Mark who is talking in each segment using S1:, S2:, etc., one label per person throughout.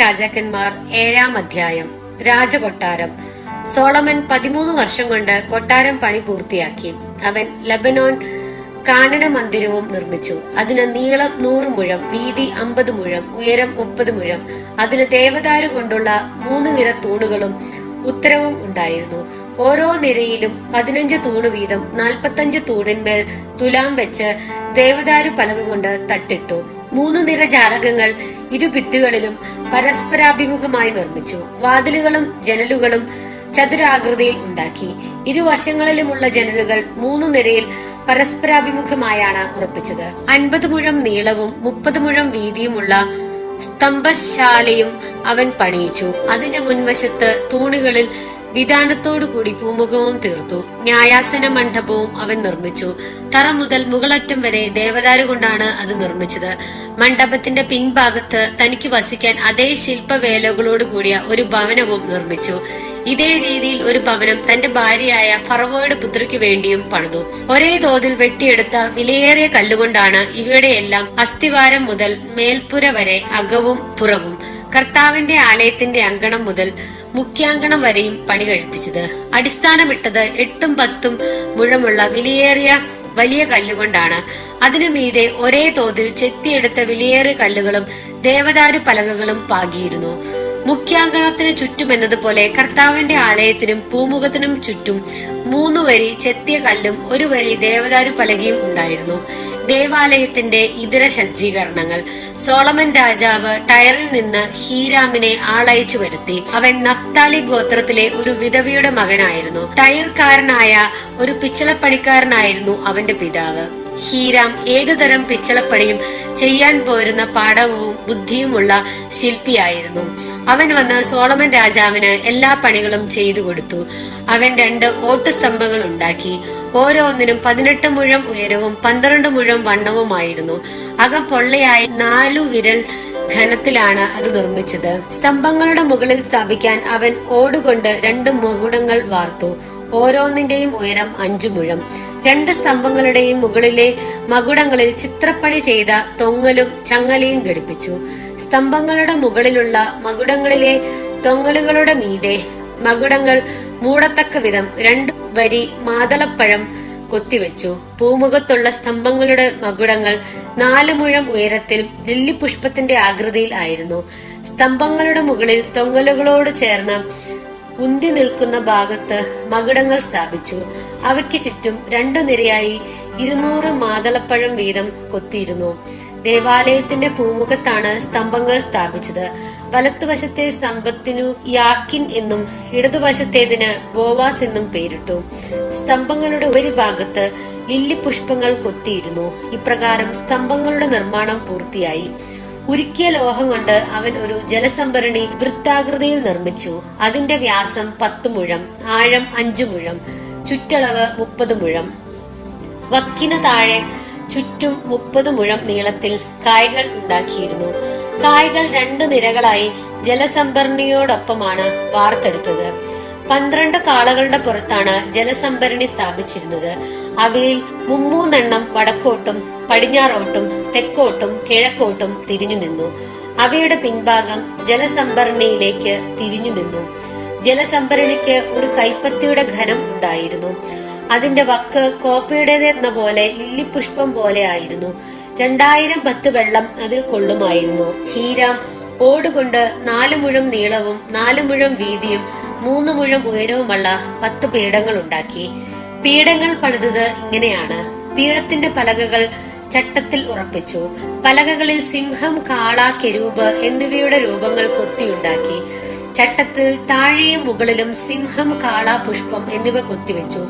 S1: രാജാക്കന്മാർ ഏഴാം അധ്യായം. രാജകൊട്ടാരം. സോളമൻ പതിമൂന്ന് വർഷം കൊണ്ട് കൊട്ടാരം പണി പൂർത്തിയാക്കി. അവൻ ലബനോൻ കാനന മന്ദിരവും നിർമ്മിച്ചു. അതിന് നീളം നൂറ് മുഴം വീതി അമ്പത് മുഴം ഉയരം മുപ്പത് മുഴം. അതിന് ദേവദാരു കൊണ്ടുള്ള മൂന്ന് നിര തൂണുകളും ഉത്തരവും ഉണ്ടായിരുന്നു. ഓരോ നിരയിലും പതിനഞ്ച് തൂണ് വീതം നാൽപ്പത്തഞ്ച് തൂണിന്മേൽ തുലാം വെച്ച് ദേവദാരു പലക കൊണ്ട് തട്ടിട്ടു. മൂന്ന് നിര ജാലകങ്ങൾ ഇരു ഭിത്തികളിലും പരസ്പരാഭിമുഖമായി നിർമ്മിച്ചു. വാതിലുകളും ജനലുകളും ചതുരാകൃതിയിൽ ഉണ്ടാക്കി. ഇരുവശങ്ങളിലുമുള്ള ജനലുകൾ മൂന്ന് നിരയിൽ പരസ്പരാഭിമുഖമായാണ് ഉറപ്പിച്ചത്. അൻപത് മുഴം നീളവും മുപ്പത് മുഴം വീതിയുമുള്ള സ്തംഭശാലയും അവൻ പണിയിച്ചു. അതിന്റെ മുൻവശത്ത് തൂണുകളിൽ വിധാനത്തോടുകൂടി പൂമുഖവും തീർത്തു. ന്യായാസന മണ്ഡപവും അവൻ നിർമ്മിച്ചു. തറ മുതൽ മുകളറ്റം വരെ ദേവദാരു കൊണ്ടാണ് അത് നിർമ്മിച്ചത്. മണ്ഡപത്തിന്റെ പിൻഭാഗത്ത് തനിക്ക് വസിക്കാൻ അതേ ശില്പവേലകളോട് കൂടിയ ഒരു ഭവനവും നിർമ്മിച്ചു. ഇതേ രീതിയിൽ ഒരു ഭവനം തന്റെ ഭാര്യയായ ഫറവോയുടെ പുത്രിക്ക് വേണ്ടിയും പണിതു. ഒരേ തോതിൽ വെട്ടിയെടുത്ത വിലയേറിയ കല്ലുകൊണ്ടാണ് ഇവയുടെയെല്ലാം അസ്ഥിവാരം മുതൽ മേൽപ്പുര വരെ അകവും പുറവും. കർത്താവിന്റെ ആലയത്തിന്റെ അങ്കണം മുതൽ മുഖ്യാങ്കണം വരെയും പണി കഴിപ്പിച്ചത്. അടിസ്ഥാനമിട്ടത് എട്ടും പത്തും മുഴമുള്ള വിലയേറിയ വലിയ കല്ലുകൊണ്ടാണ്. അതിനു മീതെ ഒരേ തോതിൽ ചെത്തിയെടുത്ത വിലയേറിയ കല്ലുകളും ദേവദാരു പലകകളും പാകിയിരുന്നു. മുഖ്യാങ്കണത്തിന് ചുറ്റും എന്നതുപോലെ കർത്താവിന്റെ ആലയത്തിനും പൂമുഖത്തിനും ചുറ്റും മൂന്നു വരി ചെത്തിയ കല്ലും ഒരു വരി ദേവദാരു പലകയും ഉണ്ടായിരുന്നു. ദേവാലയത്തിന്റെ ഇതര സജ്ജീകരണങ്ങൾ. സോളമൻ രാജാവ് ടയറിൽ നിന്ന് ഹീരാമിനെ ആളയച്ചു വരുത്തി. അവൻ നഫ്താലി ഗോത്രത്തിലെ ഒരു വിധവയുടെ മകനായിരുന്നു. ടയർക്കാരനായ ഒരു പിച്ചളപ്പണിക്കാരനായിരുന്നു അവന്റെ പിതാവ്. ഹീരാം ഏതുതരം പിച്ചളപ്പണിയും ചെയ്യാൻ പോരുന്ന പാഠവും ബുദ്ധിയുമുള്ള ശില്പിയായിരുന്നു. അവൻ വന്ന് സോളമൻ രാജാവിന് എല്ലാ പണികളും ചെയ്തു കൊടുത്തു. അവൻ രണ്ട് ഓട്ടുസ്തംഭങ്ങൾ ഉണ്ടാക്കി. ഓരോന്നിനും പതിനെട്ട് മുഴം ഉയരവും പന്ത്രണ്ട് മുഴം വണ്ണവുമായിരുന്നു. അകം പൊള്ളയായി നാലു വിരൽ ഘനത്തിലാണ് അത് നിർമ്മിച്ചത്. സ്തംഭങ്ങളുടെ മുകളിൽ സ്ഥാപിക്കാൻ അവൻ ഓടുകൊണ്ട് രണ്ട് മുകുടങ്ങൾ വാർത്തു. ഓരോന്നിന്റെയും ഉയരം അഞ്ചു മുഴം. രണ്ട് സ്തംഭങ്ങളുടെയും മുകളിലെ മകുടങ്ങളിൽ ചിത്രപ്പണി ചെയ്ത തൊങ്ങലും ചങ്ങലയും ഘടിപ്പിച്ചു. സ്തംഭങ്ങളുടെ മുകളിലുള്ള മകുടങ്ങളിലെ തൊങ്ങലുകളുടെ മീതെ മകുടങ്ങൾ മൂടത്തക്ക വിധം രണ്ട് വരി മാതളപ്പഴം കൊത്തിവെച്ചു. പൂമുഖത്തുള്ള സ്തംഭങ്ങളുടെ മകുടങ്ങൾ നാല് മുഴം ഉയരത്തിൽ ലില്ലിപുഷ്പത്തിന്റെ ആകൃതിയിൽ ആയിരുന്നു. സ്തംഭങ്ങളുടെ മുകളിൽ തൊങ്ങലുകളോട് ചേർന്ന് ഉന്തി നിൽക്കുന്ന ഭാഗത്ത് മകുടങ്ങൾ സ്ഥാപിച്ചു. അവയ്ക്ക് ചുറ്റും രണ്ടു നിരയായി ഇരുന്നൂറ് മാതളപ്പഴം വീതം കൊത്തിയിരുന്നു. ദേവാലയത്തിന്റെ പൂമുഖത്താണ് സ്തംഭങ്ങൾ സ്ഥാപിച്ചത്. വലത്തുവശത്തെ സ്തംഭത്തിനു യാക്കിൻ എന്നും ഇടതുവശത്തേതിന് ബോവാസ് എന്നും പേരിട്ടു. സ്തംഭങ്ങളുടെ ഉപരിഭാഗത്ത് ലില്ലി പുഷ്പങ്ങൾ കൊത്തിയിരുന്നു. ഇപ്രകാരം സ്തംഭങ്ങളുടെ നിർമ്മാണം പൂർത്തിയായി. ഉരുക്കിയ ലോഹം കൊണ്ട് അവൻ ഒരു ജലസംഭരണി വൃത്താകൃതിയിൽ നിർമ്മിച്ചു. അതിന്റെ വ്യാസം പത്ത് മുഴം ആഴം അഞ്ചു മുഴം ചുറ്റളവ് മുപ്പത് മുഴം. വക്കിന് താഴെ ചുറ്റും മുപ്പത് മുഴം നീളത്തിൽ കായ്കൾ ഉണ്ടാക്കിയിരുന്നു. കായ്കൾ രണ്ട് നിരകളായി ജലസംഭരണിയോടൊപ്പമാണ് വാർത്തെടുത്തത്. പന്ത്രണ്ട് കാളകളുടെ പുറത്താണ് ജലസംഭരണി സ്ഥാപിച്ചിരുന്നത്. അവയിൽ മുമ്മൂന്നെണ്ണം വടക്കോട്ടും പടിഞ്ഞാറോട്ടും തെക്കോട്ടും കിഴക്കോട്ടും തിരിഞ്ഞു നിന്നു. അവയുടെ പിൻഭാഗം ജലസംഭരണിയിലേക്ക് തിരിഞ്ഞു നിന്നു. ജലസംഭരണിക്ക് ഒരു കൈപ്പത്തിയുടെ ഘനം ഉണ്ടായിരുന്നു. അതിന്റെ വക്ക് കോപ്പയുടേതെന്ന പോലെ ലില്ലിപുഷ്പം പോലെ ആയിരുന്നു. രണ്ടായിരം പത്ത് വെള്ളം അതിൽ കൊള്ളുമായിരുന്നു. ഹീരാം ഓടുകൊണ്ട് നാലു മുഴം നീളവും നാലു മുഴം വീതിയും മൂന്ന് മുഴം ഉയരവുമുള്ള പത്ത് പീഠങ്ങൾ ഉണ്ടാക്കി. പീഠങ്ങൾ പണിതത് ഇങ്ങനെയാണ്. പീഠത്തിന്റെ പലകകൾ ചട്ടത്തിൽ ഉറപ്പിച്ചു. പലകകളിൽ സിംഹം കാള കെരൂപ് എന്നിവയുടെ രൂപങ്ങൾ കൊത്തിയുണ്ടാക്കി. ചട്ടത്തിൽ താഴെയും മുകളിലും സിംഹം കാള പുഷ്പം എന്നിവ കൊത്തിവെച്ചു.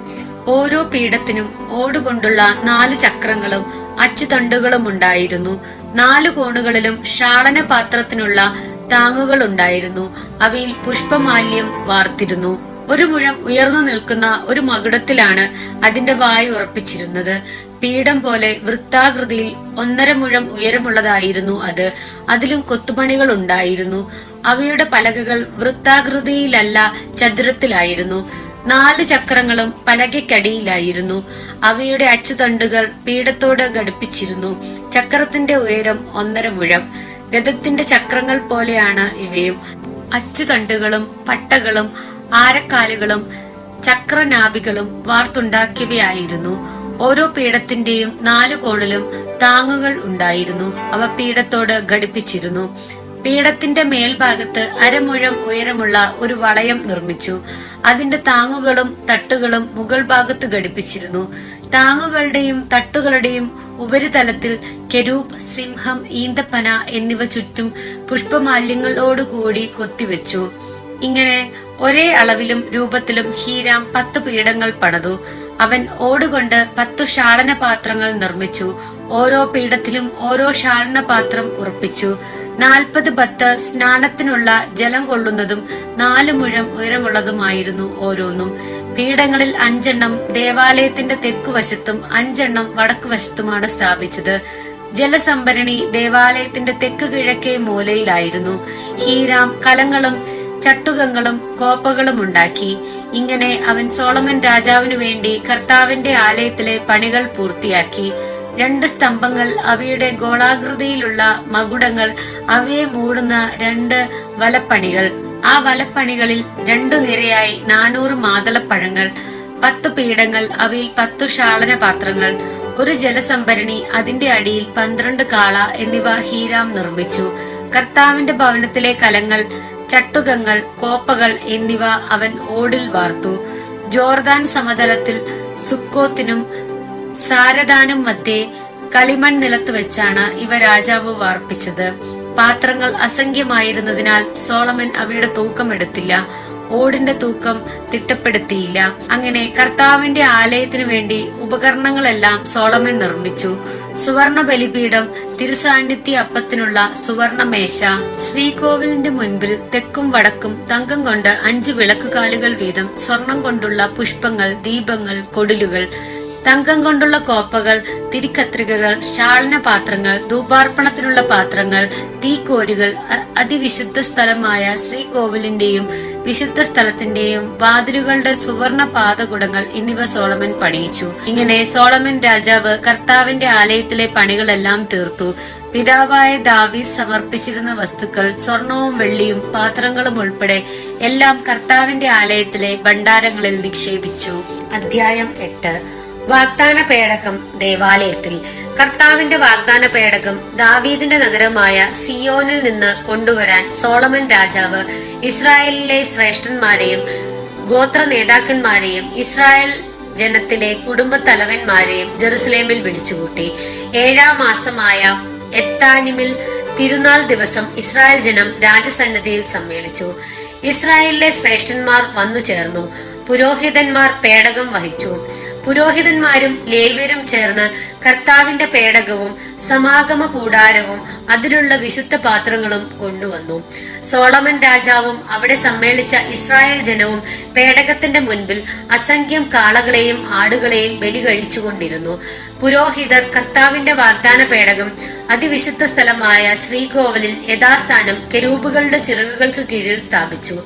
S1: ഓരോ പീഠത്തിനും ഓടുകൊണ്ടുള്ള നാല് ചക്രങ്ങളും അച്ചുതണ്ടുകളും ഉണ്ടായിരുന്നു. നാല് കോണുകളിലും ഷാളന പാത്രത്തിനുള്ള താങ്ങുകൾ ഉണ്ടായിരുന്നു. അവയിൽ പുഷ്പമാല്യം വാർത്തിരുന്നു. ഒരു മുഴം ഉയർന്നു നിൽക്കുന്ന ഒരു മകുടത്തിലാണ് അതിന്റെ വായു ഉറപ്പിച്ചിരുന്നത്. പീഠം പോലെ വൃത്താകൃതിയിൽ ഒന്നര മുഴം ഉയരമുള്ളതായിരുന്നു അത്. അതിലും കൊത്തുപണികൾ ഉണ്ടായിരുന്നു. അവയുടെ പലകകൾ വൃത്താകൃതിയിലല്ല ചതുരത്തിലായിരുന്നു. നാല് ചക്രങ്ങളും പലകയ്ക്കടിയിലായിരുന്നു. അവയുടെ അച്ചുതണ്ടുകൾ പീഠത്തോട് ഘടിപ്പിച്ചിരുന്നു. ചക്രത്തിന്റെ ഉയരം ഒന്നര മുഴം. രഥത്തിന്റെ ചക്രങ്ങൾ പോലെയാണ് ഇവയും. അച്ചുതണ്ടുകളും പട്ടകളും ആരക്കാലുകളും ചക്രനാഭികളും വാർത്തുണ്ടാക്കിയവയായിരുന്നു. ഓരോ പീഠത്തിന്റെയും നാലു കോണിലും താങ്ങുകൾ ഉണ്ടായിരുന്നു. അവ പീഠത്തോട് ഘടിപ്പിച്ചിരുന്നു. പീഠത്തിന്റെ മേൽഭാഗത്ത് അരമുഴം ഉയരമുള്ള ഒരു വളയം നിർമ്മിച്ചു. അതിന്റെ താങ്ങുകളും തട്ടുകളും മുകൾ ഭാഗത്ത് ഘടിപ്പിച്ചിരുന്നു. താങ്ങുകളുടെയും തട്ടുകളുടെയും ഉപരിതലത്തിൽ കെരൂപ് സിംഹം ഈന്തപ്പന എന്നിവ ചുറ്റും പുഷ്പമാല്യങ്ങളോടുകൂടി കൊത്തിവെച്ചു. ഇങ്ങനെ ഒരേ അളവിലും രൂപത്തിലും ഹീരാം പത്ത് പീഠങ്ങൾ പണിതു. അവൻ ഓടുകൊണ്ട് പത്തു ഷാളന പാത്രങ്ങൾ നിർമ്മിച്ചു. ഓരോ പീഠത്തിലും ഓരോ ഷാളന പാത്രം ഉറപ്പിച്ചു. നാൽപ്പത് ബത്ത് സ്നാനത്തിനുള്ള ജലം കൊള്ളുന്നതും നാല് മുഴം ഉയരമുള്ളതുമായിരുന്നു ഓരോന്നും. പീഠങ്ങളിൽ അഞ്ചെണ്ണം ദേവാലയത്തിന്റെ തെക്കുവശത്തും അഞ്ചെണ്ണം വടക്കുവശത്തുമാണ് സ്ഥാപിച്ചത്. ജലസംഭരണി ദേവാലയത്തിന്റെ തെക്ക് കിഴക്കേ മൂലയിലായിരുന്നു. ഹീരാം കലങ്ങളും ചട്ടുകങ്ങളും കോപ്പകളും ഉണ്ടാക്കി. ഇങ്ങനെ അവൻ സോളമൻ രാജാവിനു വേണ്ടി കർത്താവിന്റെ ആലയത്തിലെ പണികൾ പൂർത്തിയാക്കി. രണ്ട് സ്തംഭങ്ങൾ അവയുടെ ഗോളാകൃതിയിലുള്ള മകുടങ്ങൾ അവയെ മൂടുന്ന രണ്ട് വലപ്പണികൾ. ആ വലപ്പണികളിൽ രണ്ടു നിരയായി നാനൂറ് മാതളപ്പഴങ്ങൾ പത്ത് പീഠങ്ങൾ അവയിൽ പത്തു ഷാളന പാത്രങ്ങൾ ഒരു ജലസംഭരണി അതിന്റെ അടിയിൽ പന്ത്രണ്ട് കാള എന്നിവ ഹീരാം നിർമ്മിച്ചു. കർത്താവിന്റെ ഭവനത്തിലെ കലങ്ങൾ ചട്ടുകങ്ങൾ കോപ്പകൾ എന്നിവ അവൻ ഓടിൽ വാർത്തു. ജോർദാൻ സമതലത്തിൽ സുക്കോത്തിനും സാരദാനും മത്തേ കളിമൺ നിലത്ത് വെച്ചാണ് ഇവ രാജാവ് വാർപ്പിച്ചത്. പാത്രങ്ങൾ അസംഖ്യമായിരുന്നതിനാൽ സോളമൻ അവയുടെ തൂക്കം എടുത്തില്ല ഓടിന്റെ തൂക്കം തിട്ടപ്പെടുത്തിയില്ല. അങ്ങനെ കർത്താവിന്റെ ആലയത്തിനു വേണ്ടി ഉപകരണങ്ങളെല്ലാം സോളമൻ നിർമ്മിച്ചു. സുവർണ ബലിപീഠം തിരുസാന്നിധ്യ അപ്പത്തിനുള്ള സുവർണ മേശ ശ്രീകോവിലിന്റെ മുൻപിൽ തെക്കും വടക്കും തങ്കം കൊണ്ട് അഞ്ച് വിളക്കുകാലുകൾ വീതം സ്വർണം കൊണ്ടുള്ള പുഷ്പങ്ങൾ ദീപങ്ങൾ കൊടിലുകൾ തങ്കം കൊണ്ടുള്ള കോപ്പകൾ തിരിക്കത്രികകൾ ശാളന പാത്രങ്ങൾ ധൂപാർപ്പണത്തിനുള്ള പാത്രങ്ങൾ തീക്കോരുകൾ അതിവിശുദ്ധ സ്ഥലമായ ശ്രീകോവിലിന്റെയും വിശുദ്ധ സ്ഥലത്തിന്റെയും വാതിലുകളുടെ സുവർണ പാതകുടങ്ങൾ എന്നിവ സോളമൻ പണിയിച്ചു. ഇങ്ങനെ സോളമൻ രാജാവ് കർത്താവിന്റെ ആലയത്തിലെ പണികളെല്ലാം തീർത്തു. പിതാവായ ദാവീസ് സമർപ്പിച്ചിരുന്ന വസ്തുക്കൾ സ്വർണവും വെള്ളിയും പാത്രങ്ങളും ഉൾപ്പെടെ എല്ലാം കർത്താവിന്റെ ആലയത്തിലെ ഭണ്ഡാരങ്ങളിൽ നിക്ഷേപിച്ചു. അധ്യായം എട്ട്. വാഗ്ദാന പേടകം ദേവാലയത്തിൽ. കർത്താവിന്റെ വാഗ്ദാന പേടകം ദാവീദിന്റെ നഗരമായ സിയോനിൽ നിന്ന് കൊണ്ടുവരാൻ സോളമൻ രാജാവ് ഇസ്രായേലിലെ ശ്രേഷ്ഠന്മാരെയും ഗോത്ര നേതാക്കന്മാരെയും ഇസ്രായേൽ ജനത്തിലെ കുടുംബ തലവന്മാരെയും ജെറുസലേമിൽ വിളിച്ചുകൂട്ടി. ഏഴാം മാസമായ എത്താനിമിൽ തിരുനാൾ ദിവസം ഇസ്രായേൽ ജനം രാജസന്നിധിയിൽ സമ്മേളിച്ചു. ഇസ്രായേലിലെ ശ്രേഷ്ഠന്മാർ വന്നു ചേർന്നു പുരോഹിതന്മാർ പേടകം വഹിച്ചു. പുരോഹിതന്മാരും ലേവ്യരും ചേർന്ന് കർത്താവിന്റെ പേടകവും സമാഗമ കൂടാരവും അതിലുള്ള വിശുദ്ധ പാത്രങ്ങളും കൊണ്ടുവന്നു. സോളമൻ രാജാവും അവിടെ സമ്മേളിച്ച ഇസ്രായേൽ ജനവും പേടകത്തിന്റെ മുൻപിൽ അസംഖ്യം കാളകളെയും ആടുകളെയും ബലി കഴിച്ചുകൊണ്ടിരുന്നു പുരോഹിതർ കർത്താവിന്റെ വാഗ്ദാന പേടകം അതിവിശുദ്ധ സ്ഥലമായ ശ്രീകോവിലിൽ യഥാസ്ഥാനം കെരൂപുകളുടെ ചിറകുകൾക്ക് കീഴിൽ സ്ഥാപിച്ചു.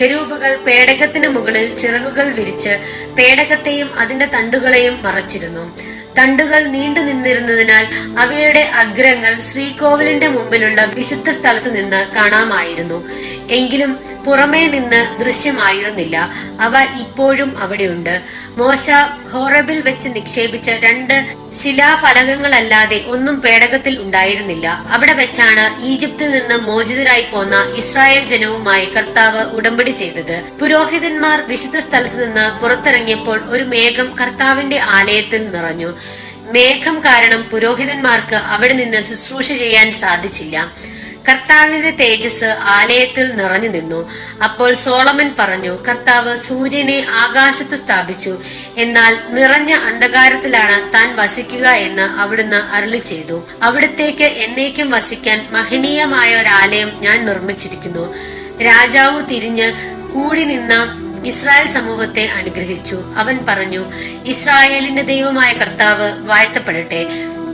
S1: കെരൂബുകൾ പേടകത്തിന് മുകളിൽ ചിറകുകൾ വിരിച്ച് പേടകത്തെയും അതിന്റെ തണ്ടുകളെയും മറച്ചിരുന്നു. തണ്ടുകൾ നീണ്ടു നിന്നിരുന്നതിനാൽ അവയുടെ അഗ്രങ്ങൾ ശ്രീകോവിലിന്റെ മുമ്പിലുള്ള വിശുദ്ധ സ്ഥലത്ത് നിന്ന് കാണാമായിരുന്നു. എങ്കിലും പുറമേ നിന്ന് ദൃശ്യമായിരുന്നില്ല. അവ ഇപ്പോഴും അവിടെയുണ്ട്. മോശ ഹോറബിൽ വെച്ച് നിക്ഷേപിച്ച രണ്ട് ശിലാഫലകങ്ങളല്ലാതെ ഒന്നും പേടകത്തിൽ ഉണ്ടായിരുന്നില്ല. അവിടെ വെച്ചാണ് ഈജിപ്തിൽ നിന്ന് മോചിതരായി പോന്ന ഇസ്രായേൽ ജനവുമായി കർത്താവ് ഉടമ്പടി ചെയ്തത്. പുരോഹിതന്മാർ വിശുദ്ധ സ്ഥലത്ത് നിന്ന് പുറത്തിറങ്ങിയപ്പോൾ ഒരു മേഘം കർത്താവിന്റെ ആലയത്തിൽ നിറഞ്ഞു. മേഘം കാരണം പുരോഹിതന്മാർക്ക് അവിടെ നിന്ന് ശുശ്രൂഷ ചെയ്യാൻ സാധിച്ചില്ല. കർത്താവിന്റെ തേജസ് ആലയത്തിൽ നിറഞ്ഞു നിന്നു. അപ്പോൾ സോളമൻ പറഞ്ഞു കർത്താവ് സൂര്യനെ ആകാശത്ത് സ്ഥാപിച്ചു. എന്നാൽ നിറഞ്ഞ അന്ധകാരത്തിലാണ് താൻ വസിക്കുക എന്ന് അവിടുന്ന് അരുളി ചെയ്തു. അവിടത്തേക്ക് എന്നേക്കും വസിക്കാൻ മഹനീയമായ ഒരു ആലയം ഞാൻ നിർമ്മിച്ചിരിക്കുന്നു. രാജാവ് തിരിഞ്ഞ് കൂടി നിന്ന ഇസ്രായേൽ സമൂഹത്തെ അനുഗ്രഹിച്ചു. അവൻ പറഞ്ഞു ഇസ്രായേലിന്റെ ദൈവമായ കർത്താവ് വാഴ്ത്തപ്പെടട്ടെ.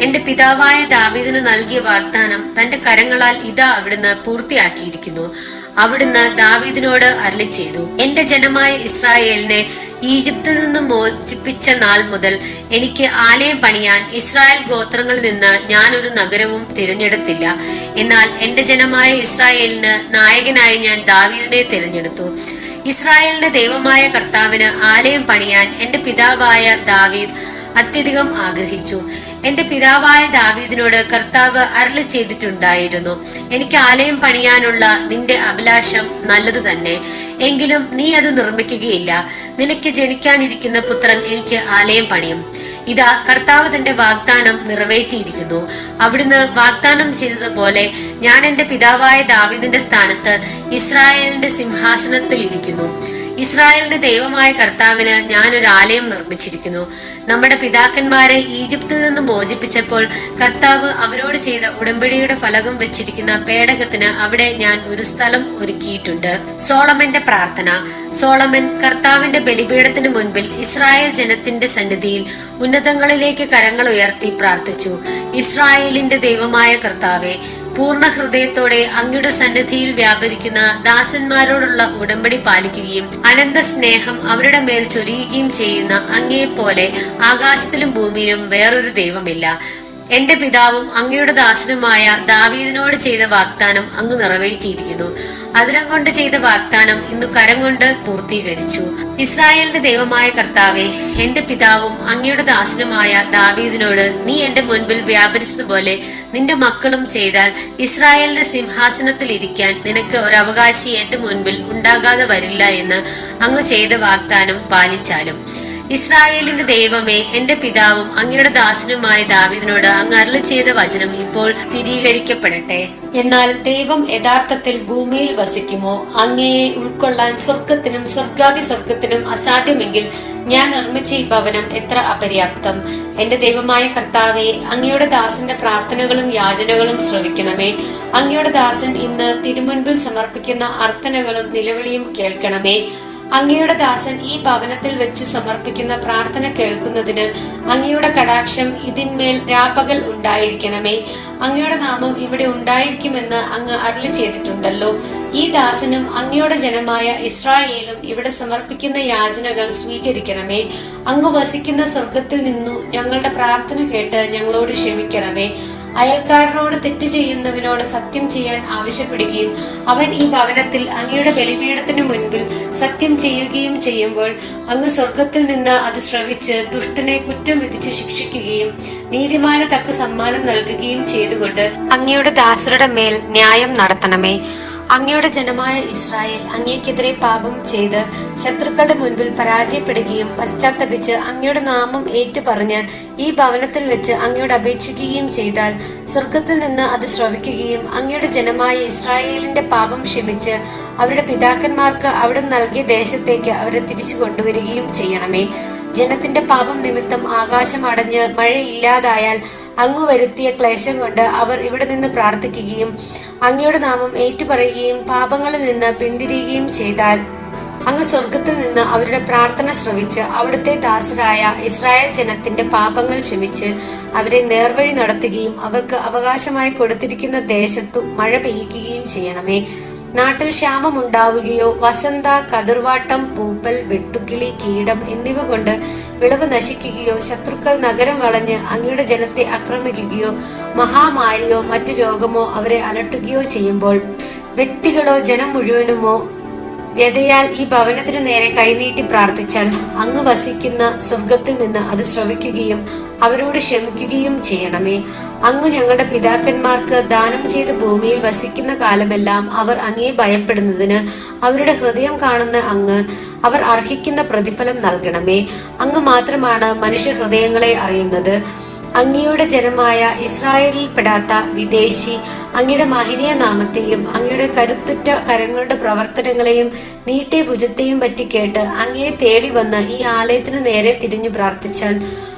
S1: എന്റെ പിതാവായ ദാവീദിന് നൽകിയ വാഗ്ദാനം തന്റെ കരങ്ങളാൽ ഇതാ അവിടുന്ന് പൂർത്തിയാക്കിയിരിക്കുന്നു. അവിടുന്ന് ദാവീദിനോട് അരളി ചെയ്തു എന്റെ ജനമായ ഇസ്രായേലിനെ ഈജിപ്തിൽ നിന്ന് മോചിപ്പിച്ച നാൾ മുതൽ എനിക്ക് ആലയം പണിയാൻ ഇസ്രായേൽ ഗോത്രങ്ങളിൽ നിന്ന് ഞാൻ ഒരു നഗരവും തിരഞ്ഞെടുത്തില്ല. എന്നാൽ എന്റെ ജനമായ ഇസ്രായേലിന് നായകനായി ഞാൻ ദാവീദിനെ തിരഞ്ഞെടുത്തു. ഇസ്രായേലിന്റെ ദൈവമായ കർത്താവിന് ആലയം പണിയാൻ എന്റെ പിതാവായ ദാവീദ് അത്യധികം ആഗ്രഹിച്ചു. എന്റെ പിതാവായ ദാവീദിനോട് കർത്താവ് അരളി ചെയ്തിട്ടുണ്ടായിരുന്നു. എനിക്ക് ആലയം പണിയാനുള്ള നിന്റെ അഭിലാഷം നല്ലത് തന്നെ. എങ്കിലും നീ അത് നിർമ്മിക്കുകയില്ല. നിനക്ക് ജനിക്കാനിരിക്കുന്ന പുത്രൻ എനിക്ക് ആലയം പണിയും. ഇതാ കർത്താവ് തന്റെ വാഗ്ദാനം നിറവേറ്റിയിരിക്കുന്നു. അവിടുന്ന് വാഗ്ദാനം ചെയ്തതുപോലെ ഞാൻ എന്റെ പിതാവായ ദാവീദിന്റെ സ്ഥാനത്ത് ഇസ്രായേലിന്റെ സിംഹാസനത്തിൽ ഇരിക്കുന്നു ഇസ്രായേലിന്റെ ദൈവമായ കർത്താവിന് ഞാൻ ഒരു ആലയം നിർമ്മിച്ചിരിക്കുന്നു. നമ്മുടെ പിതാക്കന്മാരെ ഈജിപ്തിൽ നിന്ന് മോചിപ്പിച്ചപ്പോൾ കർത്താവ് അവരോട് ചെയ്ത ഉടമ്പടിയുടെ ഫലകം വെച്ചിരിക്കുന്ന പേടകത്തിന് അവിടെ ഞാൻ ഒരു സ്ഥലം ഒരുക്കിയിട്ടുണ്ട്. സോളമന്റെ പ്രാർത്ഥന. സോളമൻ കർത്താവിന്റെ ബലിപീഠത്തിന് മുൻപിൽ ഇസ്രായേൽ ജനത്തിന്റെ സന്നിധിയിൽ ഉന്നതങ്ങളിലേക്ക് കരങ്ങൾ ഉയർത്തി പ്രാർത്ഥിച്ചു. ഇസ്രായേലിന്റെ ദൈവമായ കർത്താവെ പൂർണ ഹൃദയത്തോടെ അങ്ങയുടെ സന്നിധിയിൽ വ്യാപരിക്കുന്ന ദാസന്മാരോടുള്ള ഉടമ്പടി പാലിക്കുകയും അനന്ത സ്നേഹം അവരുടെ മേൽ ചൊരിയുകയും ചെയ്യുന്ന അങ്ങയെപ്പോലെ ആകാശത്തിലും ഭൂമിയിലും വേറൊരു ദൈവമില്ല. എന്റെ പിതാവും അങ്ങയുടെ ദാസനുമായ ദാവീദിനോട് ചെയ്ത വാഗ്ദാനം അങ്ങ് നിറവേറ്റിയിരിക്കുന്നു. അതിരം കൊണ്ട് ചെയ്ത വാഗ്ദാനം ഇന്ന് കരം കൊണ്ട് പൂർത്തീകരിച്ചു. ഇസ്രായേലിന്റെ ദൈവമായ കർത്താവെ എന്റെ പിതാവും അങ്ങയുടെ ദാസനുമായ ദാവീദിനോട് നീ എന്റെ മുൻപിൽ വ്യാപരിച്ചതുപോലെ നിന്റെ മക്കളും ചെയ്താൽ ഇസ്രായേലിന്റെ സിംഹാസനത്തിൽ ഇരിക്കാൻ നിനക്ക് ഒരു അവകാശി എന്റെ മുൻപിൽ ഉണ്ടാകാതെ വരില്ല എന്ന് അങ്ങ് ചെയ്ത വാഗ്ദാനം പാലിച്ചാലും. ഇസ്രായേലിന്റെ ദൈവമേ എന്റെ പിതാവും അങ്ങയുടെ ദാസനുമായ ദാവിദിനോട് അങ്ങ് അരുളി ചെയ്ത വചനം ഇപ്പോൾ സ്ഥിരീകരിക്കപ്പെടട്ടെ. എന്നാൽ ദൈവം യഥാർത്ഥത്തിൽ ഭൂമിയിൽ വസിക്കുമോ? അങ്ങയെ ഉൾക്കൊള്ളാൻ സ്വർഗത്തിനും സ്വർഗാദി സ്വർഗത്തിനും അസാധ്യമെങ്കിൽ ഞാൻ നിർമ്മിച്ച ഈ ഭവനം എത്ര അപര്യാപ്തം. എന്റെ ദൈവമായ കർത്താവെ അങ്ങയുടെ ദാസന്റെ പ്രാർത്ഥനകളും യാചനകളും ശ്രവിക്കണമേ. അങ്ങയുടെ ദാസൻ ഇന്ന് തിരുമുൻപിൽ സമർപ്പിക്കുന്ന അർത്ഥനകളും നിലവിളിയും കേൾക്കണമേ. അങ്ങയുടെ ദാസൻ ഈ ഭവനത്തിൽ വെച്ചു സമർപ്പിക്കുന്ന പ്രാർത്ഥന കേൾക്കുന്നതിന് അങ്ങയുടെ കടാക്ഷം ഇതിന്മേൽ രാപ്പകൽ ഉണ്ടായിരിക്കണമേ. അങ്ങയുടെ നാമം ഇവിടെ ഉണ്ടായിരിക്കുമെന്ന് അങ്ങ് അരുളി ചെയ്തിട്ടുണ്ടല്ലോ. ഈ ദാസനും അങ്ങയുടെ ജനമായ ഇസ്രായേലും ഇവിടെ സമർപ്പിക്കുന്ന യാചനകൾ സ്വീകരിക്കണമേ. അങ്ങ് വസിക്കുന്ന സ്വർഗത്തിൽ നിന്നു ഞങ്ങളുടെ പ്രാർത്ഥന കേട്ട് ഞങ്ങളോട് ക്ഷമിക്കണമേ. അയൽക്കാരനോട് തെറ്റ് ചെയ്യുന്നവനോട് സത്യം ചെയ്യാൻ ആവശ്യപ്പെടുകയും അവൻ ഈ ഭവനത്തിൽ അങ്ങയുടെ ബലിപീഠത്തിന് മുൻപിൽ സത്യം ചെയ്യുകയും ചെയ്യുമ്പോൾ അങ്ങ് സ്വർഗത്തിൽ നിന്ന് അത് ശ്രവിച്ച് ദുഷ്ടനെ കുറ്റം വിധിച്ച് ശിക്ഷിക്കുകയും നീതിമാന തക്ക സമ്മാനം നൽകുകയും ചെയ്തുകൊണ്ട് അങ്ങയുടെ ദാസരുടെ മേൽ ന്യായം നടത്തണമേ. അങ്ങയുടെ ജനമായ ഇസ്രായേൽ അങ്ങേക്കെതിരെ പാപം ചെയ്ത് ശത്രുക്കളുടെ മുൻപിൽ പരാജയപ്പെടുകയും പശ്ചാത്തപിച്ച് അങ്ങയുടെ നാമം ഏറ്റുപറഞ്ഞ് ഈ ഭവനത്തിൽ വെച്ച് അങ്ങയോട് അപേക്ഷിക്കുകയും ചെയ്താൽ സ്വർഗത്തിൽ നിന്ന് അത് ശ്രവിക്കുകയും അങ്ങയുടെ ജനമായ ഇസ്രായേലിന്റെ പാപം ക്ഷമിച്ച് അവരുടെ പിതാക്കന്മാർക്ക് അവിടെ നൽകിയ ദേശത്തേക്ക് അവരെ തിരിച്ചു കൊണ്ടുവരികയും ചെയ്യണമേ. ജനത്തിന്റെ പാപം നിമിത്തം ആകാശം അടഞ്ഞ് മഴയില്ലാതായാൽ അങ്ങ് വരുത്തിയ ക്ലേശം കൊണ്ട് അവർ ഇവിടെ നിന്ന് പ്രാർത്ഥിക്കുകയും അങ്ങയുടെ നാമം ഏറ്റുപറയുകയും പാപങ്ങളിൽ നിന്ന് പിന്തിരിയുകയും ചെയ്താൽ അങ്ങ് സ്വർഗത്തിൽ നിന്ന് അവരുടെ പ്രാർത്ഥന ശ്രവിച്ച് അവിടുത്തെ ദാസരായ ഇസ്രായേൽ ജനത്തിന്റെ പാപങ്ങൾ ക്ഷമിച്ച് അവരെ നേർവഴി നടത്തുകയും അവർക്ക് അവകാശമായി കൊടുത്തിരിക്കുന്ന ദേശത്തു മഴ പെയ്യിക്കുകയും ചെയ്യണമേ. നാട്ടിൽ ക്ഷാമമുണ്ടാവുകയോ വസന്ത കതിർവാട്ടം പൂപ്പൽ വെട്ടുക്കിളി കീടം എന്നിവ കൊണ്ട് വിളവ് നശിക്കുകയോ ശത്രുക്കൾ നഗരം വളഞ്ഞ് അങ്ങയുടെ ജനത്തെ ആക്രമിക്കുകയോ മഹാമാരിയോ മറ്റു രോഗമോ അവരെ അലട്ടുകയോ ചെയ്യുമ്പോൾ വ്യക്തികളോ ജനം മുഴുവനുമോ വ്യതയാൽ ഈ ഭവനത്തിനു നേരെ കൈനീട്ടി പ്രാർത്ഥിച്ചാൽ അങ്ങ് വസിക്കുന്ന സ്വർഗത്തിൽ നിന്ന് അത് ശ്രവിക്കുകയും അവരോട് ക്ഷമിക്കുകയും ചെയ്യണമേ. അങ്ങ് ഞങ്ങളുടെ പിതാക്കന്മാർക്ക് ദാനം ചെയ്ത് ഭൂമിയിൽ വസിക്കുന്ന കാലമെല്ലാം അവർ അങ്ങേ ഭയപ്പെടുന്നതിന് അവരുടെ ഹൃദയം കാണുന്ന അങ്ങ് അവർ അർഹിക്കുന്ന പ്രതിഫലം നൽകണമേ. അങ്ങ് മാത്രമാണ് മനുഷ്യ ഹൃദയങ്ങളെ അറിയുന്നത്. അങ്ങയുടെ ജനമായ ഇസ്രായേലിൽ പെടാത്ത വിദേശി അങ്ങയുടെ മഹനീയ നാമത്തെയും അങ്ങയുടെ കരുത്തുറ്റ കരങ്ങളുടെ പ്രവർത്തനങ്ങളെയും നീട്ടിയ ഭുജത്തെയും പറ്റി കേട്ട് അങ്ങയെ തേടി വന്ന് ഈ ആലയത്തിന് നേരെ തിരിഞ്ഞു പ്രാർത്ഥിച്ചാൽ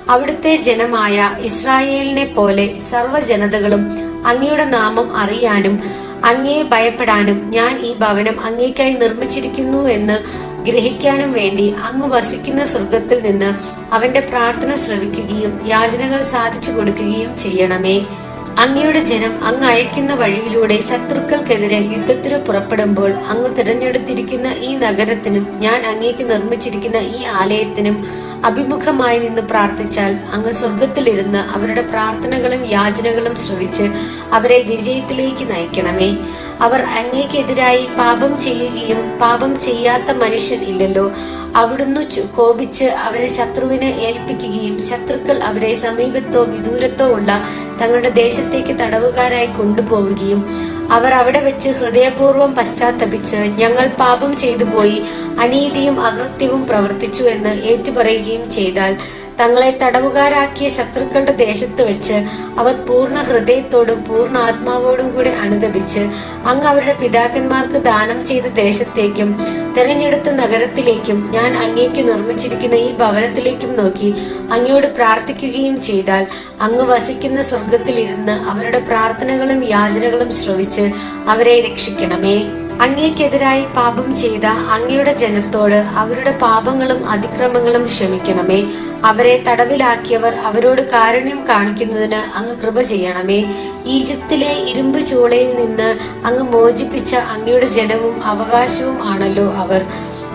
S1: അവിടുത്തെ ജനമായ ഇസ്രായേലിനെ പോലെ സർവജനതകളും അങ്ങയുടെ നാമം അറിയാനും അങ്ങയെ ഭയപ്പെടാനും ഞാൻ ഈ ഭവനം അങ്ങേക്കായി നിർമ്മിച്ചിരിക്കുന്നു എന്ന് ഗ്രഹിക്കാനും വേണ്ടി അങ്ങ് വസിക്കുന്ന സ്വർഗത്തിൽ നിന്ന് അവന്റെ പ്രാർത്ഥന ശ്രവിക്കുകയും യാചനകൾ സാധിച്ചു കൊടുക്കുകയും ചെയ്യണമേ. അങ്ങയുടെ ജനം അങ്ങ് അയക്കുന്ന വഴിയിലൂടെ ശത്രുക്കൾക്കെതിരെ യുദ്ധത്തിന് പുറപ്പെടുമ്പോൾ അങ്ങ് തിരഞ്ഞെടുത്തിരിക്കുന്ന ഈ നഗരത്തിനും ഞാൻ അങ്ങേക്ക് നിർമ്മിച്ചിരിക്കുന്ന ഈ ആലയത്തിനും അഭിമുഖമായി നിന്ന് പ്രാർത്ഥിച്ചാൽ അങ്ങ് സ്വർഗത്തിലിരുന്ന് അവരുടെ പ്രാർത്ഥനകളും യാചനകളും ശ്രവിച്ച് അവരെ വിജയത്തിലേക്ക് നയിക്കണമേ. അവർ അങ്ങേക്കെതിരായി പാപം ചെയ്യുകയും പാപം ചെയ്യാത്ത മനുഷ്യൻ ഇല്ലല്ലോ. അവിടുന്ന് കോപിച്ച് അവരെ ശത്രുവിനെ ഏൽപ്പിക്കുകയും ശത്രുക്കൾ അവരെ സമീപത്തോ വിദൂരത്തോ ഉള്ള തങ്ങളുടെ ദേശത്തേക്ക് തടവുകാരായി കൊണ്ടുപോവുകയും അവർ അവിടെ വെച്ച് ഹൃദയപൂർവം പശ്ചാത്തപിച്ച് ഞങ്ങൾ പാപം ചെയ്തു പോയി അനീതിയും അകൃത്യവും പ്രവർത്തിച്ചു എന്ന് ഏറ്റുപറയുകയും ചെയ്താൽ തങ്ങളെ തടവുകാരാക്കിയ ശത്രുക്കളുടെ ദേശത്ത് വെച്ച് അവർ പൂർണ ഹൃദയത്തോടും പൂർണ ആത്മാവോടും കൂടി അനുദപിച്ച് അങ്ങ് അവരുടെ പിതാക്കന്മാർക്ക് ദാനം ചെയ്ത ദേശത്തേക്കും തെരഞ്ഞെടുത്ത നഗരത്തിലേക്കും ഞാൻ അങ്ങേക്ക് നിർമ്മിച്ചിരിക്കുന്ന ഈ ഭവനത്തിലേക്കും നോക്കി അങ്ങയോട് പ്രാർത്ഥിക്കുകയും ചെയ്താൽ അങ്ങ് വസിക്കുന്ന സ്വർഗത്തിലിരുന്ന് അവരുടെ പ്രാർത്ഥനകളും യാചനകളും ശ്രവിച്ച് അവരെ രക്ഷിക്കണമേ. അങ്ങേക്കെതിരായി പാപം ചെയ്ത അങ്ങയുടെ ജനത്തോട് അവരുടെ പാപങ്ങളും അതിക്രമങ്ങളും ക്ഷമിക്കണമേ. അവരെ തടവിലാക്കിയവർ അവരോട് കാരുണ്യം കാണിക്കുന്നതിന് അങ്ങ് കൃപ ചെയ്യണമേ. ഈജിപ്തിലെ ഇരുമ്പ് ചൂളയിൽ നിന്ന് അങ്ങ് മോചിപ്പിച്ച അങ്ങയുടെ ജനവും അവകാശവും ആണല്ലോ അവർ.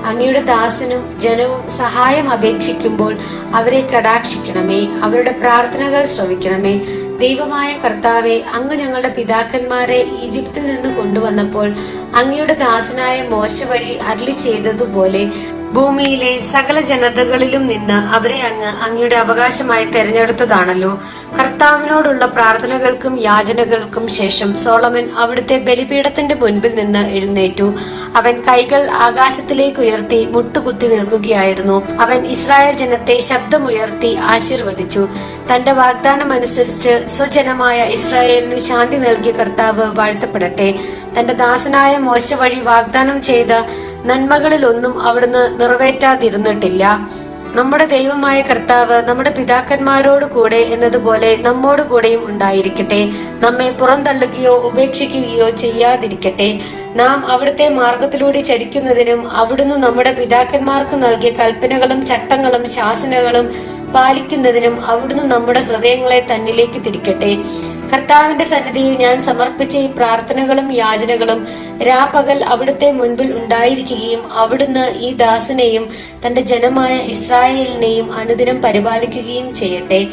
S1: അങ്ങയുടെ ദാസനും ജനവും സഹായം അപേക്ഷിക്കുമ്പോൾ അവരെ കടാക്ഷിക്കണമേ. അവരുടെ പ്രാർത്ഥനകൾ ശ്രവിക്കണമേ. ദൈവമായ കർത്താവെ അങ്ങ് ഞങ്ങളുടെ പിതാക്കന്മാരെ ഈജിപ്തിൽ നിന്ന് കൊണ്ടുവന്നപ്പോൾ അങ്ങയുടെ ദാസനായ മോശ വഴി അരളി ചെയ്തതുപോലെ ഭൂമിയിലെ സകല ജനതകളിലും നിന്ന് അവരെ അങ്ങ് അങ്ങയുടെ അവകാശമായി തെരഞ്ഞെടുത്തതാണല്ലോ. കർത്താവിനോടുള്ള പ്രാർത്ഥനകൾക്കും യാചനകൾക്കും ശേഷം സോളമൻ അവിടുത്തെ ബലിപീഠത്തിന്റെ മുൻപിൽ നിന്ന് എഴുന്നേറ്റു. അവൻ കൈകൾ ആകാശത്തിലേക്ക് ഉയർത്തി മുട്ടുകുത്തി നിൽക്കുകയായിരുന്നു. അവൻ ഇസ്രായേൽ ജനത്തെ ശബ്ദമുയർത്തി ആശീർവദിച്ചു. തന്റെ വാഗ്ദാനം അനുസരിച്ച് സ്വജനമായ ഇസ്രായേലിനു ശാന്തി നൽകിയ കർത്താവ് വാഴ്ത്തപ്പെടട്ടെ. തന്റെ ദാസനായ മോശ വഴി വാഗ്ദാനം ചെയ്ത നന്മകളിലൊന്നും അവിടുന്ന് നിറവേറ്റാതിരുന്നിട്ടില്ല. നമ്മുടെ ദൈവമായ കർത്താവ് നമ്മുടെ പിതാക്കന്മാരോട് കൂടെ എന്നതുപോലെ നമ്മോട് കൂടെയും ഉണ്ടായിരിക്കട്ടെ. നമ്മെ പുറന്തള്ളുകയോ ഉപേക്ഷിക്കുകയോ ചെയ്യാതിരിക്കട്ടെ. നാം അവിടുത്തെ മാർഗത്തിലൂടെ ചരിക്കുന്നതിനും അവിടുന്ന് നമ്മുടെ പിതാക്കന്മാർക്ക് നൽകിയ കൽപ്പനകളും ചട്ടങ്ങളും ശാസനകളും പാലിക്കുന്നതിനും അവിടുന്ന് നമ്മുടെ ഹൃദയങ്ങളെ തന്നിലേക്ക് തിരിക്കട്ടെ. കർത്താവിന്റെ സന്നിധിയിൽ ഞാൻ സമർപ്പിച്ച ഈ പ്രാർത്ഥനകളും യാചനകളും രാപകൽ അവിടുത്തെ മുൻപിൽ ഉണ്ടായിരിക്കുകയും അവിടുന്ന് ഈ ദാസനെയും തന്റെ ജനമായ ഇസ്രായേലിനെയും അനുദിനം പരിപാലിക്കുകയും ചെയ്യട്ടെ.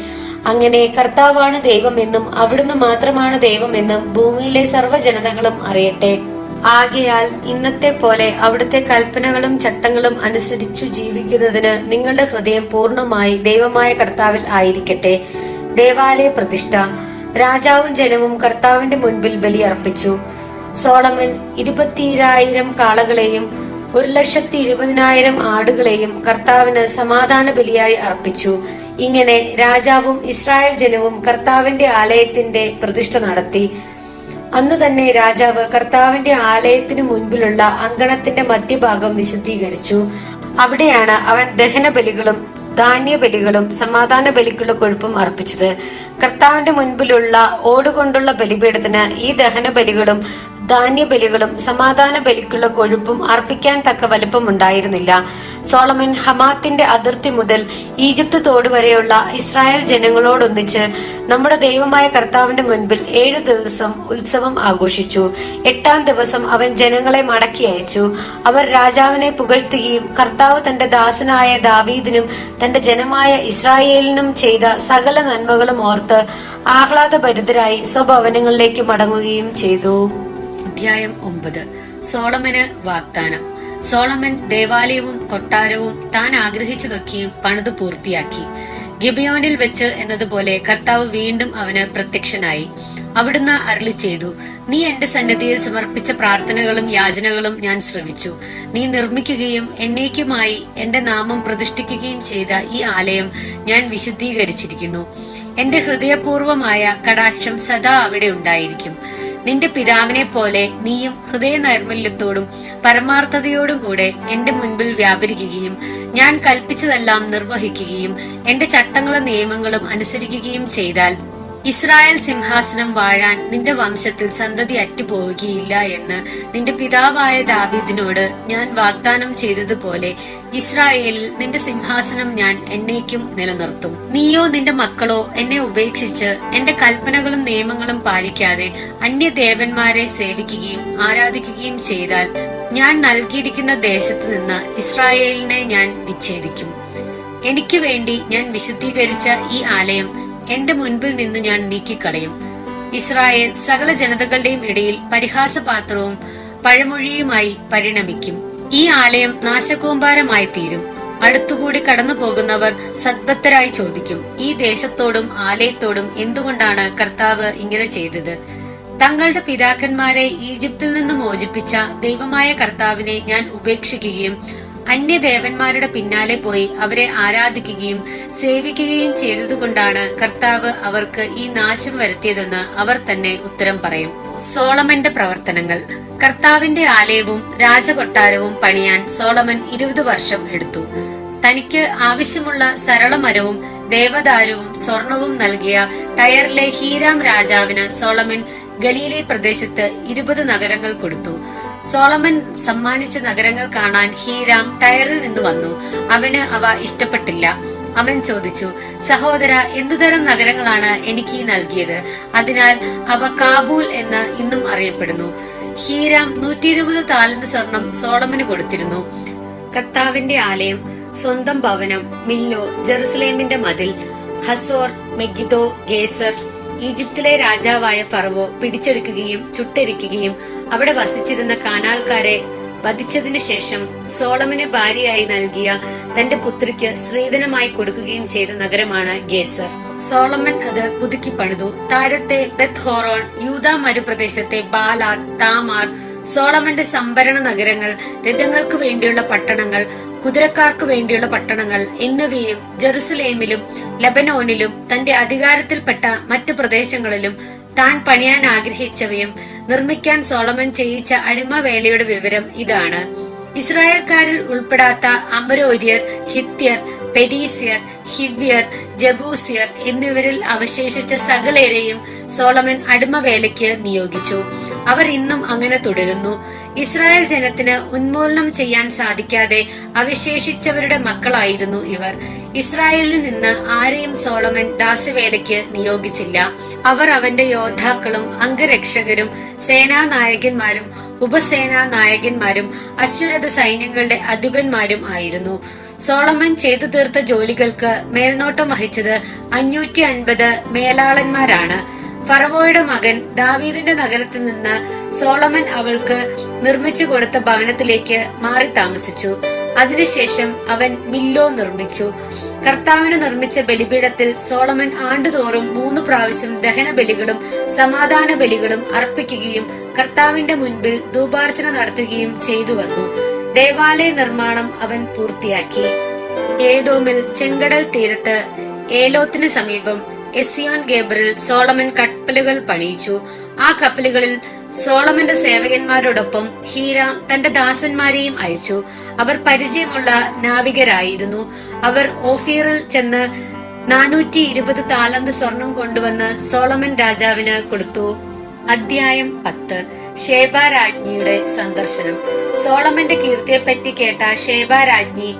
S1: അങ്ങനെ കർത്താവാണ് ദൈവമെന്നും അവിടുന്ന് മാത്രമാണ് ദൈവമെന്നും ഭൂമിയിലെ സർവജനതകളും അറിയട്ടെ. ആകയാൽ ഇന്നത്തെ പോലെ അവിടുത്തെ കൽപ്പനകളും ചട്ടങ്ങളും അനുസരിച്ചു ജീവിക്കുന്നതിന് നിങ്ങളുടെ ഹൃദയം പൂർണമായി ദൈവമായ കർത്താവിൽ ആയിരിക്കട്ടെ. ദേവാലയ പ്രതിഷ്ഠ. രാജാവും ജനവും കർത്താവിന്റെ മുൻപിൽ ബലിയർപ്പിച്ചു. സോളമൻ ഇരുപത്തിരായിരം കാളകളെയും ഒരു ലക്ഷത്തി ഇരുപതിനായിരം ആടുകളെയും കർത്താവിന് സമാധാന ബലിയായി അർപ്പിച്ചു. ഇങ്ങനെ രാജാവും ഇസ്രായേൽ ജനവും കർത്താവിന്റെ ആലയത്തിന്റെ പ്രതിഷ്ഠ നടത്തി. അന്നു തന്നെ രാജാവ് കർത്താവിന്റെ ആലയത്തിനു മുൻപിലുള്ള അങ്കണത്തിന്റെ മധ്യഭാഗം വിശുദ്ധീകരിച്ചു. അവിടെയാണ് അവൻ ദഹന ബലികളും ധാന്യ ബലികളും സമാധാന ബലിക്കുള്ള കൊഴുപ്പും അർപ്പിച്ചത്. കർത്താവിന്റെ മുൻപിലുള്ള ഓടുകൊണ്ടുള്ള ബലിപീഠത്തിന് ഈ ദഹന ബലികളും ധാന്യബലികളും സമാധാന ബലിക്കുള്ള കൊഴുപ്പും അർപ്പിക്കാൻ തക്ക വലുപ്പം ഉണ്ടായിരുന്നില്ല. സോളമൻ ഹമാത്തിന്റെ അതിർത്തി മുതൽ ഈജിപ്ത് തോട് വരെയുള്ള ഇസ്രായേൽ ജനങ്ങളോടൊന്നിച്ച് നമ്മുടെ ദൈവമായ കർത്താവിന്റെ മുൻപിൽ ഏഴ് ദിവസം ഉത്സവം ആഘോഷിച്ചു. എട്ടാം ദിവസം അവൻ ജനങ്ങളെ മടക്കി അയച്ചു. അവർ രാജാവിനെ പുകഴ്ത്തുകയും കർത്താവ് തന്റെ ദാസനായ ദാവീദിനും തന്റെ ജനമായ ഇസ്രായേലിനും ചെയ്ത സകല നന്മകളും ഓർത്ത് ആഹ്ലാദഭരിതരായി സ്വഭവനങ്ങളിലേക്ക് മടങ്ങുകയും ചെയ്തു. അധ്യായം ഒമ്പത്. സോളമന് വാഗ്ദാനം. സോളമൻ ദേവാലയവും കൊട്ടാരവും താൻ ആഗ്രഹിച്ചതൊക്കെയും പണിത് പൂർത്തിയാക്കി. ഗിബിയോനിൽ വെച്ച് എന്നതുപോലെ കർത്താവ് വീണ്ടും അവന് പ്രത്യക്ഷനായി. അവിടുന്ന് അരളി ചെയ്തു നീ എന്റെ സന്നദ്ധിയിൽ സമർപ്പിച്ച പ്രാർത്ഥനകളും യാചനകളും ഞാൻ ശ്രമിച്ചു നീ നിർമ്മിക്കുകയും എന്നേക്കുമായി എന്റെ നാമം പ്രതിഷ്ഠിക്കുകയും ചെയ്ത ഈ ആലയം ഞാൻ വിശുദ്ധീകരിച്ചിരിക്കുന്നു. എന്റെ ഹൃദയപൂർവമായ കടാക്ഷം സദാ അവിടെ ഉണ്ടായിരിക്കും. നിന്റെ പിതാവിനെ പോലെ നീയും ഹൃദയ നൈർമല്യത്തോടും പരമാർത്ഥതയോടും കൂടെ എന്റെ മുൻപിൽ വ്യാപരിക്കുകയും ഞാൻ കൽപ്പിച്ചതെല്ലാം നിർവഹിക്കുകയും എന്റെ ചട്ടങ്ങളും നിയമങ്ങളും അനുസരിക്കുകയും ചെയ്താൽ ഇസ്രായേൽ സിംഹാസനം വാഴാൻ നിന്റെ വംശത്തിൽ സന്തതി അറ്റുപോവുകയില്ല എന്ന് നിന്റെ പിതാവായ ദാവീദിനോട് ഞാൻ വാഗ്ദാനം ചെയ്തതുപോലെ ഇസ്രായേലിൽ നിന്റെ സിംഹാസനം ഞാൻ എന്നേക്കും നിലനിർത്തും. നീയോ നിന്റെ മക്കളോ എന്നെ ഉപേക്ഷിച്ച് എന്റെ കൽപ്പനകളും നിയമങ്ങളും പാലിക്കാതെ അന്യദേവന്മാരെ സേവിക്കുകയും ആരാധിക്കുകയും ചെയ്താൽ ഞാൻ നൽകിയിരിക്കുന്ന ദേശത്ത് നിന്ന് ഇസ്രായേലിനെ ഞാൻ വിച്ഛേദിക്കും. എനിക്ക് വേണ്ടി ഞാൻ വിശുദ്ധീകരിച്ച ഈ ആലയം എന്റെ മുൻപിൽ നിന്ന് ഞാൻ നീക്കിക്കളയും. ഇസ്രായേൽ സകല ജനതകളുടെയും ഇടയിൽ പരിഹാസപാത്രവും പഴമൊഴിയുമായി പരിണമിക്കും. ഈ ആലയം നാശകൂമ്പാരമായി തീരും. അടുത്തുകൂടി കടന്നു പോകുന്നവർ സദ്ബദ്ധരായി ചോദിക്കും ഈ ദേശത്തോടും ആലയത്തോടും എന്തുകൊണ്ടാണ് കർത്താവ് ഇങ്ങനെ ചെയ്തത്? തങ്ങളുടെ പിതാക്കന്മാരെ ഈജിപ്തിൽ നിന്ന് മോചിപ്പിച്ച ദൈവമായ കർത്താവിനെ ഞാൻ ഉപേക്ഷിക്കുകയും അന്യദേവന്മാരുടെ പിന്നാലെ പോയി അവരെ ആരാധിക്കുകയും സേവിക്കുകയും ചെയ്തതുകൊണ്ടാണ് കർത്താവ് അവർക്ക് ഈ നാശം വരുത്തിയതെന്ന് അവർ തന്നെ ഉത്തരം പറയും. സോളമന്റെ പ്രവർത്തനങ്ങൾ. കർത്താവിന്റെ ആലയവും രാജകൊട്ടാരവും പണിയാൻ സോളമൻ ഇരുപത് വർഷം എടുത്തു. തനിക്ക് ആവശ്യമുള്ള സരളമരവും ദേവദാരുവും സ്വർണവും നൽകിയ ടയറിലെ ഹീരാം രാജാവിന് സോളമൻ ഗലീലി പ്രദേശത്ത് ഇരുപത് നഗരങ്ങൾ കൊടുത്തു. സോളമൻ സമ്മാനിച്ച നഗരങ്ങൾ കാണാൻ ഹീരാം ടയറിൽ നിന്ന് വന്നു. അവന് അവ ഇഷ്ടപ്പെട്ടില്ല. അവൻ ചോദിച്ചു സഹോദര എന്തുതരം നഗരങ്ങളാണ് എനിക്ക് നൽകിയത്? അതിനാൽ അവ കാബൂൽ എന്ന് ഇന്നും അറിയപ്പെടുന്നു. ഹീരാം നൂറ്റി ഇരുപത് താലന്ത് സ്വർണം സോളമന് കൊടുത്തിരുന്നു. കത്താവിന്റെ ആലയം സ്വന്തം ഭവനം മില്ലോ ജെറുസലേമിന്റെ മതിൽ ഹസോർ മെഗിദോ ഗേസർ ഈജിപ്തിലെ രാജാവായ ഫറവോ പിടിച്ചെടുക്കുകയും ചുട്ടരിക്കുകയും അവിടെ വസിച്ചിരുന്ന കാനാൽക്കാരെ വധിച്ചതിനു ശേഷം സോളമന് ഭാര്യയായി നൽകിയ തന്റെ പുത്രിക്ക് സ്ത്രീധനമായി കൊടുക്കുകയും ചെയ്ത നഗരമാണ് ഗേസർ. സോളമൻ അത് പുതുക്കി പണിതു. താഴത്തെ ബെത്ത് ഹോറോൺ യൂത മരുപ്രദേശത്തെ ബാലാ താമാർ സോളമന്റെ സംഭരണ നഗരങ്ങൾ രഥങ്ങൾക്ക് വേണ്ടിയുള്ള പട്ടണങ്ങൾ കുതിരക്കാർക്ക് വേണ്ടിയുള്ള പട്ടണങ്ങൾ എന്നിവയും ജെറുസലേമിലും ലബനോനിലും തന്റെ അധികാരത്തിൽപ്പെട്ട മറ്റു പ്രദേശങ്ങളിലും താൻ പണിയാൻ ആഗ്രഹിച്ചവയും നിർമ്മിക്കാൻ സോളമൻ ചെയ്യിച്ച അടിമവേലയുടെ വിവരം ഇതാണ്. ഇസ്രായേൽക്കാരിൽ ഉൾപ്പെടാത്ത അമരോര്യർ ഹിത്യർ പെരീസ്യർ ഹിവ്യർ ജബൂസിയർ എന്നിവരിൽ അവശേഷിച്ച സകലരെയും സോളമൻ അടിമവേലയ്ക്ക് നിയോഗിച്ചു. അവർ ഇന്നും അങ്ങനെ തുടരുന്നു. ഇസ്രായേൽ ജനത്തിന് ഉന്മൂലനം ചെയ്യാൻ സാധിക്കാതെ അവശേഷിച്ചവരുടെ മക്കളായിരുന്നു ഇവർ. ഇസ്രായേലിൽ നിന്ന് ആരെയും സോളമൻ ദാസവേലയ്ക്ക് നിയോഗിച്ചില്ല. അവർ അവന്റെ യോദ്ധാക്കളും അംഗരക്ഷകരും സേനാനായകന്മാരും ഉപസേനാ നായകന്മാരും അശ്വരഥ സൈന്യങ്ങളുടെ അധിപന്മാരും ആയിരുന്നു. സോളമൻ ചെയ്തു തീർത്ത ജോലികൾക്ക് മേൽനോട്ടം വഹിച്ചത് അഞ്ഞൂറ്റി അൻപത് മേലാളന്മാരാണ്. ഫറവോയുടെ മകൻ ദാവീദിന്റെ നഗരത്തിൽ നിന്ന് സോളമൻ അവൾക്ക് നിർമ്മിച്ചു കൊടുത്ത ഭവനത്തിലേക്ക് മാറി താമസിച്ചു. അതിനുശേഷം അവൻ മില്ലോ നിർമ്മിച്ചു. കർത്താവിന് നിർമ്മിച്ച ബലിപീഠത്തിൽ സോളമൻ ആണ്ടുതോറും മൂന്ന് പ്രാവശ്യം ദഹന ബലികളും സമാധാന ബലികളും അർപ്പിക്കുകയും കർത്താവിന്റെ മുൻപിൽ ധൂപാർച്ചന നടത്തുകയും ചെയ്തു വന്നു. ദേവാലയ നിർമ്മാണം അവൻ പൂർത്തിയാക്കി. ഏതോമിൽ ചെങ്കടൽ തീരത്ത് ഏലോത്തിന് സമീപം എസിയോൻ ഗേബറിൽ സോളമൻ കപ്പലുകൾ പണിയിച്ചു. ആ കപ്പലുകളിൽ സോളമന്റെ സേവകന്മാരോടൊപ്പം ഹീര തന്റെ ദാസന്മാരെയും അയച്ചു. അവർ പരിചയമുള്ള നാവികരായിരുന്നു. അവർ ഓഫീറിൽ ചെന്ന് നാനൂറ്റി ഇരുപത് താലന്ത് സ്വർണം കൊണ്ടുവന്ന് സോളമൻ രാജാവിന് കൊടുത്തു. അദ്ധ്യായം പത്ത്. ഷേബ രാജ്ഞിയുടെ സന്ദർശനം. സോളമന്റെ കീർത്തിയെപ്പറ്റി കേട്ട ഷേബ രാജ്ഞി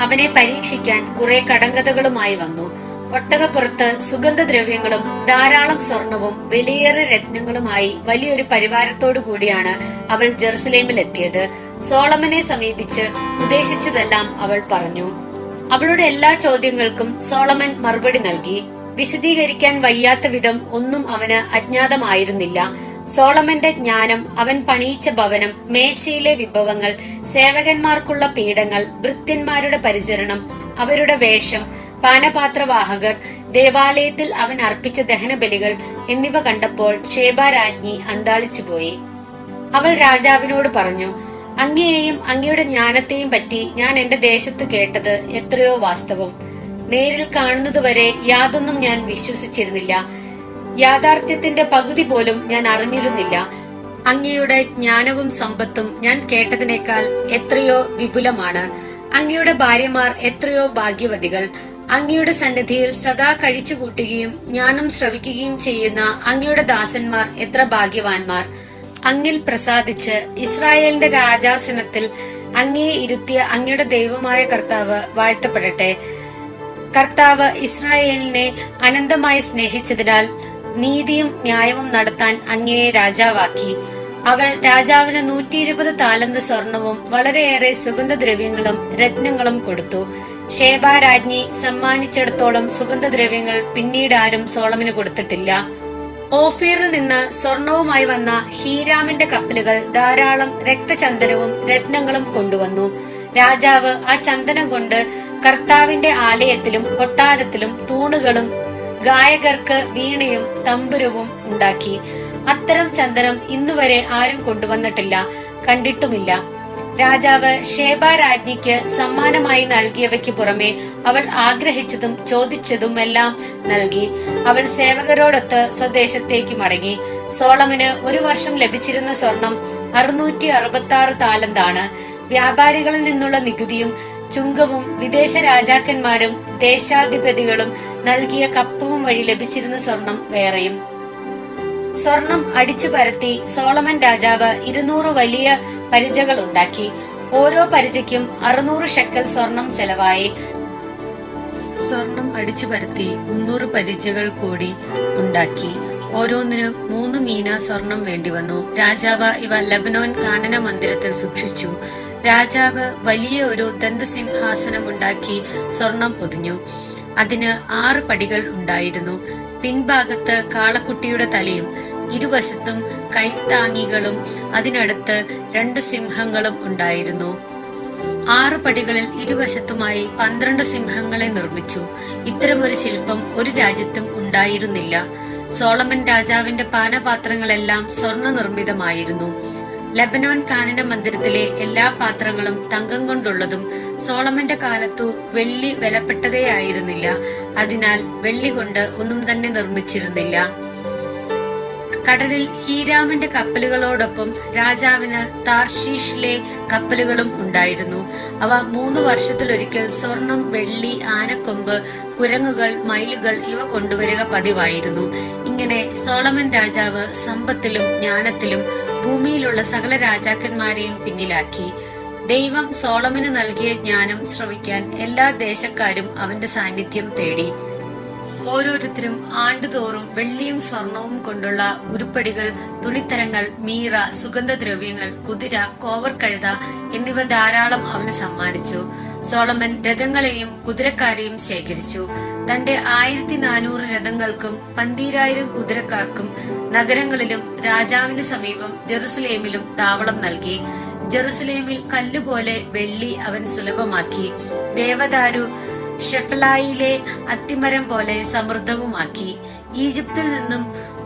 S1: അവനെ പരീക്ഷിക്കാൻ കുറെ കടങ്കഥകളുമായി വന്നു. ഒട്ടകപ്പുറത്ത് സുഗന്ധദ്രവ്യങ്ങളും ധാരാളം സ്വർണവും വലിയേറെ രത്നങ്ങളുമായി വലിയൊരു പരിവാരത്തോടു കൂടിയാണ് അവൾ ജെറുസലേമിൽ എത്തിയത് സോളമനെ സമീപിച്ച് ഉദ്ദേശിച്ചതെല്ലാം അവൾ പറഞ്ഞു. അവളുടെ എല്ലാ ചോദ്യങ്ങൾക്കും സോളമൻ മറുപടി നൽകി. വിശദീകരിക്കാൻ വയ്യാത്ത വിധം ഒന്നും അവന് അജ്ഞാതമായിരുന്നില്ല. സോളമന്റെ ജ്ഞാനം അവൻ പണിയിച്ച ഭവനം മേശയിലെ വിഭവങ്ങൾ സേവകന്മാർക്കുള്ള പീഠങ്ങൾ വൃത്യന്മാരുടെ പരിചരണം അവരുടെ വേഷം പാനപാത്രവാഹകർ ദേവാലയത്തിൽ അവൻ അർപ്പിച്ച ദഹനബലികൾ എന്നിവ കണ്ടപ്പോൾ ഷേബാരാജ്ഞി അന്താളിച്ചുപോയി അവൾ രാജാവിനോട് പറഞ്ഞു അങ്ങയെയും അങ്ങയുടെ ജ്ഞാനത്തെയും പറ്റി ഞാൻ എന്റെ ദേശത്ത് കേട്ടത് എത്രയോ വാസ്തവം. നേരിൽ കാണുന്നതുവരെ യാതൊന്നും ഞാൻ വിശ്വസിച്ചിരുന്നില്ല. യാഥാർത്ഥ്യത്തിന്റെ പകുതി പോലും ഞാൻ അറിഞ്ഞിരുന്നില്ല. അങ്ങയുടെ ജ്ഞാനവും സമ്പത്തും ഞാൻ കേട്ടതിനേക്കാൾ എത്രയോ വിപുലമാണ്. അങ്ങയുടെ ഭാര്യമാർ എത്രയോ ഭാഗ്യവതികൾ. അങ്ങയുടെ സന്നിധിയിൽ സദാ കഴിച്ചു കൂട്ടുകയും ജ്ഞാനം ശ്രവിക്കുകയും ചെയ്യുന്ന അങ്ങയുടെ ദാസന്മാർ എത്ര ഭാഗ്യവാന്മാർ. അങ്ങിൽ പ്രസാദിച്ച് ഇസ്രായേലിന്റെ രാജാസനത്തിൽ അങ്ങയെ ഇരുത്തിയ അങ്ങയുടെ ദൈവമായ കർത്താവ് വാഴ്ത്തപ്പെടട്ടെ. കർത്താവ് ഇസ്രായേലിനെ അനന്തമായി സ്നേഹിച്ചതിനാൽ നീതിയും ന്യായവും നടത്താൻ അങ്ങയെ രാജാവാക്കി. അവൾ രാജാവിന് നൂറ്റി ഇരുപത് താലന്ത് സ്വർണവും വളരെയേറെ സുഗന്ധദ്രവ്യങ്ങളും രത്നങ്ങളും കൊടുത്തു. ഷേബ രാജ്ഞി സമ്മാനിച്ചിടത്തോളം സുഗന്ധദ്രവ്യങ്ങൾ പിന്നീട് ആരും സോളമിന് കൊടുത്തിട്ടില്ല. ഓഫീറിൽ നിന്ന് സ്വർണവുമായി വന്ന ഹീരാമിന്റെ കപ്പലുകൾ ധാരാളം രക്തചന്ദനവും രത്നങ്ങളും കൊണ്ടുവന്നു. രാജാവ് ആ ചന്ദനം കൊണ്ട് കർത്താവിന്റെ ആലയത്തിലും കൊട്ടാരത്തിലും തൂണുകളും ഗായകർക്ക് വീണയും തമ്പുരവും ഉണ്ടാക്കി. അത്തരം ചന്ദനം ഇന്നുവരെ ആരും കൊണ്ടുവന്നിട്ടില്ല കണ്ടിട്ടുമില്ല. രാജാവ് ഷേബ രാജ്ഞിക്ക് സമ്മാനമായി നൽകിയവയ്ക്ക് പുറമെ അവൾ ആഗ്രഹിച്ചതും ചോദിച്ചതും എല്ലാം നൽകി. അവൾ സേവകരോടൊത്ത് സ്വദേശത്തേക്ക് മടങ്ങി. സോളമന് ഒരു വർഷം ലഭിച്ചിരുന്ന സ്വർണം അറുന്നൂറ്റി അറുപത്തി ആറ് താലന്താണ്. വ്യാപാരികളിൽ നിന്നുള്ള നികുതിയും ചുങ്കവും വിദേശ രാജാക്കന്മാരും ദേശാധിപതികളും നൽകിയ കപ്പവും വഴി ലഭിച്ചിരുന്ന സ്വർണം വേറെയും. സ്വർണം അടിച്ചു പരത്തി സോളമൻ രാജാവ് ഇരുന്നൂറ് വലിയ പരിചകൾ ഉണ്ടാക്കി. ഓരോ പരിചയ്ക്കും അറുന്നൂറ് ഷെക്കൽ സ്വർണം ചെലവായി. സ്വർണം അടിച്ചു പരത്തി മുന്നൂറ് പരിചകൾ കൂടി ഉണ്ടാക്കി. ഓരോന്നിനും മൂന്ന് മീന സ്വർണം വേണ്ടി വന്നു. രാജാവ് ഇവ ലബനോൻ കാനന മന്ദിരത്തിൽ സൂക്ഷിച്ചു. രാജാവ് വലിയ ഒരു ദന്തസിംഹാസനം ഉണ്ടാക്കി സ്വർണം പൊതിഞ്ഞു. അതിന് ആറ് പടികൾ ഉണ്ടായിരുന്നു. പിൻഭാഗത്ത് കാളക്കുട്ടിയുടെ തലയും ഇരുവശത്തും കൈത്താങ്ങികളും അതിനടുത്ത് രണ്ട് സിംഹങ്ങളും ഉണ്ടായിരുന്നു. ആറ് പടികളിൽ ഇരുവശത്തുമായി പന്ത്രണ്ട് സിംഹങ്ങളെ നിർമ്മിച്ചു. ഇത്തരമൊരു ശില്പം ഒരു രാജ്യത്തും ഉണ്ടായിരുന്നില്ല. സോളമൻ രാജാവിന്റെ പാനപാത്രങ്ങളെല്ലാം സ്വർണ നിർമ്മിതമായിരുന്നു ലബനോൻ കാനന മന്ദിരത്തിലെ എല്ലാ പാത്രങ്ങളും തങ്കം കൊണ്ടുള്ളതും സോളമന്റെ കാലത്തു വെള്ളി വിലപ്പെട്ടതേയായിരുന്നില്ല. അതിനാൽ വെള്ളി കൊണ്ട് ഒന്നും തന്നെ നിർമ്മിച്ചിരുന്നില്ല. കടലിൽ ഹീരാമന്റെ കപ്പലുകളോടൊപ്പം രാജാവിന് താർഷീഷിലെ കപ്പലുകളും ഉണ്ടായിരുന്നു. അവ മൂന്ന് വർഷത്തിലൊരിക്കൽ സ്വർണം വെള്ളി ആനക്കൊമ്പ് കുരങ്ങുകൾ മയിലുകൾ ഇവ കൊണ്ടുവരിക പതിവായിരുന്നു. ഇങ്ങനെ സോളമൻ രാജാവ് സമ്പത്തിലും ജ്ഞാനത്തിലും ഭൂമിയിലുള്ള സകല രാജാക്കന്മാരെയും പിന്നിലാക്കി. ദൈവം സോളമന് നൽകിയ ജ്ഞാനം ശ്രവിക്കാൻ എല്ലാ ദേശക്കാരും അവന്റെ സാന്നിധ്യം തേടി. ഓരോരുത്തരും ആണ്ടുതോറും വെള്ളിയും സ്വർണവും കൊണ്ടുള്ള ഉരുപ്പടികൾ തുണിത്തരങ്ങൾ മീറ സുഗന്ധദ്രവ്യങ്ങൾ കുതിര കോവർ കോവർക്കഴുത എന്നിവ ധാരാളം അവന് സമ്മാനിച്ചു. സോളമൻ രഥങ്ങളെയും കുതിരക്കാരെയും ശേഖരിച്ചു. തന്റെ ആയിരത്തി നാനൂറ് രഥങ്ങൾക്കും പന്തീരായിരം കുതിരക്കാർക്കും നഗരങ്ങളിലും രാജാവിന് സമീപം ജെറുസലേമിലും താവളം നൽകി. ജെറുസലേമിൽ കല്ലുപോലെ വെള്ളി അവൻ സുലഭമാക്കി. ദേവദാരു ഷെഫലായിലെ അത്തിമരം പോലെ സമൃദ്ധവുമാക്കി. ഈജിപ്തിൽ നിന്നും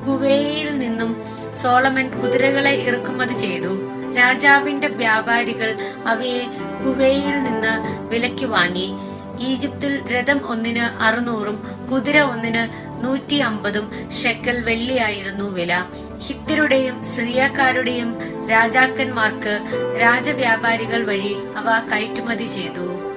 S1: കുവയിൽ നിന്നും സോളമൻ കുതിരകളെ ഇറക്കുമതി ചെയ്തു. രാജാവിന്റെ വ്യാപാരികൾ അവയെ കുവയിൽ നിന്ന് വിലയ്ക്ക് വാങ്ങി. ഈജിപ്തിൽ രഥം ഒന്നിന് അറുന്നൂറും കുതിര ഒന്നിന് നൂറ്റി അമ്പതും ഷെക്കൽ വെള്ളിയായിരുന്നു വില. ഹിത്തരുടെയും സിറിയക്കാരുടെയും രാജാക്കന്മാർക്ക് രാജവ്യാപാരികൾ വഴി അവ കയറ്റുമതി ചെയ്തു.